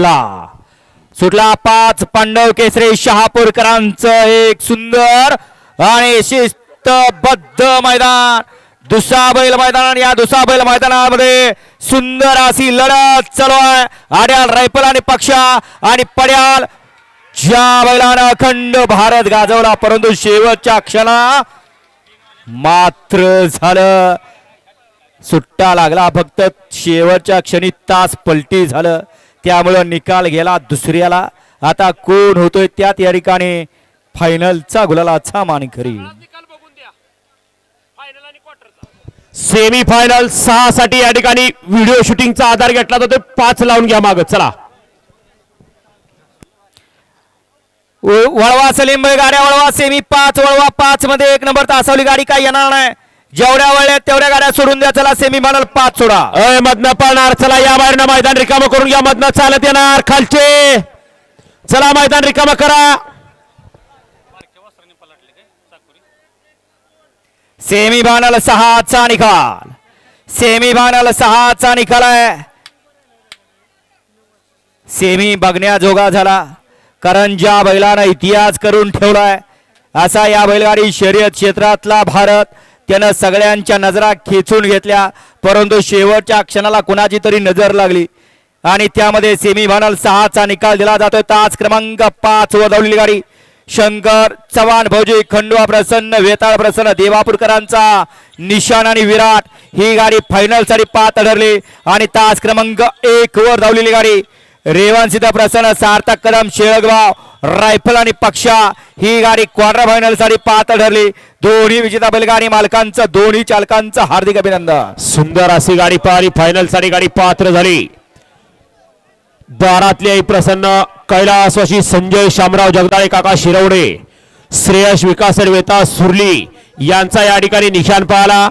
सुटला. सुटला पाच पांडव केसरी शहापूरकरांचं एक सुंदर आणि शिस्तबद्ध मैदान. दुसरा बैल मैदान आणि या दुसरा बैल मैदानामध्ये सुंदर अशी लढत चालू आहे. आड्याल रायफल आणि पक्षा आणि पड्याल. ज्या बैलानं अखंड भारत गाजवला परंतु शेवटच्या क्षणा मात्र झालं. सुट्टा लागला फक्त शेवटच्या क्षणी तास पलटी झालं. त्यामुळं निकाल गेला दुसऱ्याला. आता कोण होतोय त्यात या ठिकाणी फायनलचा गुलालाचा मानकरी. निकाल बघून द्या. फायनल आणि क्वार्टरचा सेमी फायनल सहा साठी या ठिकाणी व्हिडिओ शूटिंगचा आधार घेतला तर ते पाच लावून घ्या माग. चला. वळवा सलीम गाड्या वळवा सेमी पाच वळवा पाच मध्ये एक नंबर तासावली गाडी काय येणार नाही. जेवढ्या वळल्या तेवढ्या गाड्या सोडून द्या चला सेमी फायनल पाच सोडा. अय मधनं पळणार चला या बाहेरनं मैदान रिकामं करून घ्या मधनं चालत येणार खालचे. चला मैदान रिकामं करा. सेमी फायनल सहाचा निकाल. सेमी फायनल सहाचा निकाल आहे. सेमी बघण्याजोगा झाला. कारण ज्या बैलानं इतिहास करून ठेवलाय असा या बैलगाडी शर्यत क्षेत्रातला भारत त्यानं सगळ्यांच्या नजरा खेचून घेतल्या. परंतु शेवटच्या क्षणाला कुणाची तरी नजर लागली. आणि त्यामध्ये सेमी फायनल सहाचा निकाल दिला जातोय. तास क्रमांक पाच वदवलेली गाडी. शंकर चव्हाण भौजी खंडवा प्रसन्न वेताळ प्रसन्न देवापूरकरांचा निशाण आणि विराट. ही गाडी फायनलसाठी पात ठरली आणि तास क्रमांक एक वर धावलेली गाडी. रेवणसिद्ध प्रसन्न सार्थक कदम शेळगाव रायफल आणि पक्षा. ही गाडी क्वार्टर फायनलसाठी पात्र ठरली. दोन्ही विजेता बैलगाडी मालकांचं दोन्ही चालकांचं हार्दिक अभिनंदन. सुंदर अशी गाडी पाहिली. फायनलसाठी गाडी पात्र झाली. दारातली आई प्रसन्न कैलासवाशी संजय शामराव जगदाळे काका शिरवडे श्रेयश विकास वेता सुरली यांचा या ठिकाणी निशाण पाहला.